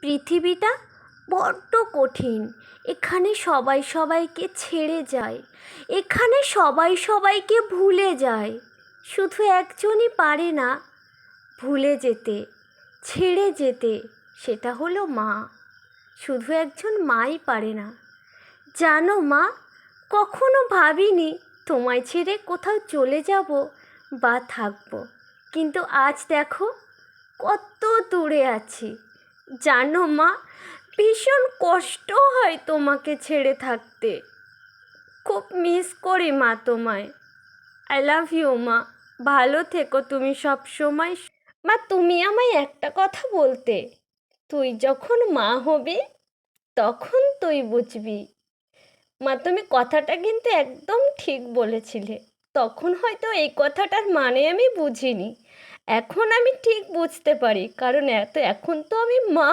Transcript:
পৃথিবীটা বড্ড কঠিন। এখানে সবাই সবাইকে ছেড়ে যায়। এখানে সবাই সবাইকে ভুলে যায়। শুধু একজনই পারে না ভুলে যেতে, ছেড়ে যেতে, সেটা হলো মা। শুধু একজন মাই পারে না। জানো মা, কখনো ভাবিনি তোমায় ছেড়ে কোথাও চলে যাব বা থাকব। কিন্তু আজ দেখো, কত দূরে আছি। জানো মা, ভীষণ কষ্ট হয় তোমাকে ছেড়ে থাকতে। খুব মিস করি মা তোমায়। আই লাভ ইউ মা। ভালো থেকো তুমি সব সময়। মা, তুমি আমায় একটা কথা বলতে। তুই যখন মা হবি, তখন তুই বুঝবি। মা, তুমি কথাটা কিন্তু একদম ঠিক বলেছিলে। তখন হয়তো এই কথাটার মানে আমি বুঝিনি। এখন আমি ঠিক বুঝতে পারি, কারণ এত, এখন তো আমি মা।